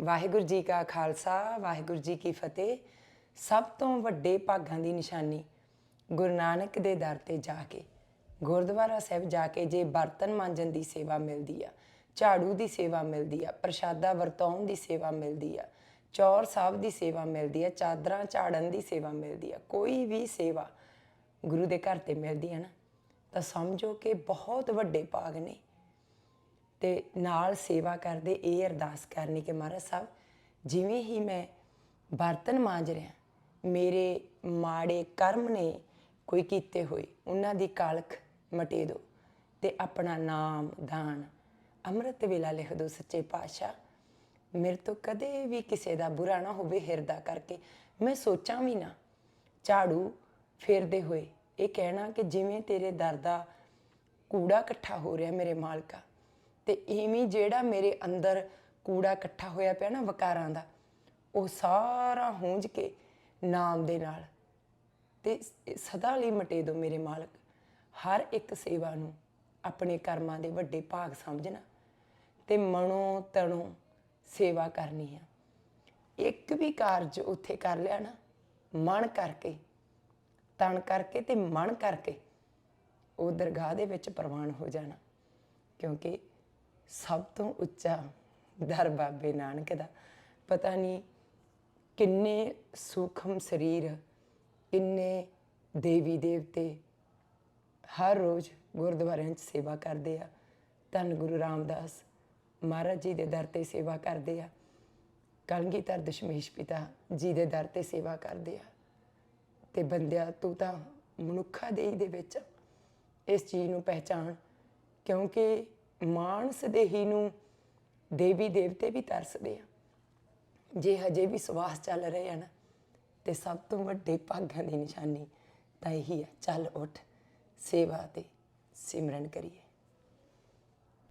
ਵਾਹਿਗੁਰੂ ਜੀ ਕਾ ਖਾਲਸਾ, ਵਾਹਿਗੁਰੂ ਜੀ ਕੀ ਫਤਿਹ। ਸਭ ਤੋਂ ਵੱਡੇ ਭਾਗਾਂ ਦੀ ਨਿਸ਼ਾਨੀ ਗੁਰੂ ਨਾਨਕ ਦੇ ਦਰ ਤੇ ਜਾ ਕੇ, ਗੁਰਦੁਆਰਾ ਸਾਹਿਬ ਜਾ ਕੇ ਜੇ ਬਰਤਨ ਮਾਂਜਣ ਦੀ ਸੇਵਾ ਮਿਲਦੀ ਆ, ਝਾੜੂ ਦੀ ਸੇਵਾ ਮਿਲਦੀ ਆ, ਪ੍ਰਸ਼ਾਦਾ ਵਰਤਾਉਣ ਦੀ ਸੇਵਾ ਮਿਲਦੀ ਆ, ਚੌਰ ਸਾਹਿਬ ਦੀ ਸੇਵਾ ਮਿਲਦੀ ਆ, ਚਾਦਰਾਂ ਝਾੜਨ ਦੀ ਸੇਵਾ ਮਿਲਦੀ ਆ, ਕੋਈ ਵੀ ਸੇਵਾ ਗੁਰੂ ਦੇ ਘਰ ਤੇ ਮਿਲਦੀ ਆ ਨਾ, ਤਾਂ ਸਮਝੋ ਕਿ ਬਹੁਤ ਵੱਡੇ ਭਾਗ ਨੇ। ਤੇ ਨਾਲ ਸੇਵਾ ਕਰਦੇ ਇਹ ਅਰਦਾਸ ਕਰਨੀ ਕਿ ਮਹਾਰਾਜ ਸਾਹਿਬ, ਜਿਵੇਂ ਹੀ ਮੈਂ ਬਰਤਨ ਮਾਂਜ ਰਿਹਾ, ਮੇਰੇ ਮਾੜੇ ਕਰਮ ਨੇ ਕੋਈ ਕੀਤੇ ਹੋਏ, ਉਹਨਾਂ ਦੀ ਕਾਲਖ ਮਟੇ ਦਿਓ ਤੇ ਆਪਣਾ ਨਾਮ ਦਾਨ। ਅੰਮ੍ਰਿਤ ਵੇਲਾ ਲਿਖ ਦਿਓ ਸੱਚੇ ਪਾਤਸ਼ਾਹ, ਮੇਰੇ ਤੋਂ ਕਦੇ ਵੀ ਕਿਸੇ ਦਾ ਬੁਰਾ ਨਾ ਹੋਵੇ ਹਿਰਦਾ ਕਰਕੇ। ਮੈਂ ਸੋਚਾਂ ਵੀ ਨਾ, ਝਾੜੂ ਫੇਰਦੇ ਹੋਏ ਇਹ ਕਹਿਣਾ ਕਿ ਜਿਵੇਂ ਤੇਰੇ ਦਰ ਦਾ ਕੂੜਾ ਇਕੱਠਾ ਹੋ ਰਿਹਾ ਮੇਰੇ ਮਾਲਕਾ ਤੇ ਇਵੇਂ ਜਿਹੜਾ ਮੇਰੇ ਅੰਦਰ ਕੂੜਾ ਇਕੱਠਾ ਹੋਇਆ ਪਿਆ ਨਾ ਵਕਾਰਾਂ ਦਾ, ਉਹ ਸਾਰਾ ਹੂੰਝ ਕੇ ਨਾਮ ਦੇ ਨਾਲ ਤੇ ਸਦਾ ਲਈ ਮਟੇ ਦੋ ਮੇਰੇ ਮਾਲਕ। ਹਰ ਇੱਕ ਸੇਵਾ ਨੂੰ ਆਪਣੇ ਕਰਮਾਂ ਦੇ ਵੱਡੇ ਭਾਗ ਸਮਝਣਾ ਤੇ ਮਨੋਂ ਤਣੋਂ ਸੇਵਾ ਕਰਨੀ ਆ। ਇੱਕ ਵੀ ਕਾਰਜ ਉੱਥੇ ਕਰ ਲਿਆ ਨਾ, ਮਨ ਕਰਕੇ ਤਣ ਕਰਕੇ ਤੇ ਮਨ ਕਰਕੇ ਉਹ ਦਰਗਾਹ ਦੇ ਵਿੱਚ ਪ੍ਰਵਾਨ ਹੋ ਜਾਣਾ। ਕਿਉਂਕਿ ਸਭ ਤੋਂ ਉੱਚਾ ਦਰ ਬਾਬੇ ਨਾਨਕ ਦਾ। ਪਤਾ ਨਹੀਂ ਕਿੰਨੇ ਸੂਖਮ ਸਰੀਰ, ਕਿੰਨੇ ਦੇਵੀ ਦੇਵਤੇ ਹਰ ਰੋਜ਼ ਗੁਰਦੁਆਰਿਆਂ 'ਚ ਸੇਵਾ ਕਰਦੇ ਆ। ਧੰਨ ਗੁਰੂ ਰਾਮਦਾਸ ਮਹਾਰਾਜ ਜੀ ਦੇ ਦਰ ਤੇ ਸੇਵਾ ਕਰਦੇ ਆ। ਕਲਗੀਧਰ ਦਸ਼ਮੇਸ਼ ਪਿਤਾ ਜੀ ਦੇ ਦਰ ਤੇ ਸੇਵਾ ਕਰਦੇ ਆ। ਤੇ ਬੰਦਿਆ, ਤੂੰ ਤਾਂ ਮਨੁੱਖਾ ਦੇਈ ਦੇ ਵਿੱਚ ਇਸ ਚੀਜ਼ ਨੂੰ ਪਹਿਚਾਨ ਕਿਉਂਕਿ ਮਾਨਸ ਦੇਹੀ ਨੂੰ ਦੇਵੀ ਦੇਵਤੇ ਵੀ ਤਰਸਦੇ ਆ। ਜੇ ਹਜੇ ਵੀ ਸਵਾਸ ਚੱਲ ਰਹੇ ਆ ਨਾ, ਤੇ ਸਭ ਤੋਂ ਵੱਡੇ ਭਾਗਾਂ ਦੀ ਨਿਸ਼ਾਨੀ ਤਾਂ ਇਹੀ ਆ, ਚੱਲ ਉੱਠ, ਸੇਵਾ ਤੇ ਸਿਮਰਨ ਕਰੀਏ।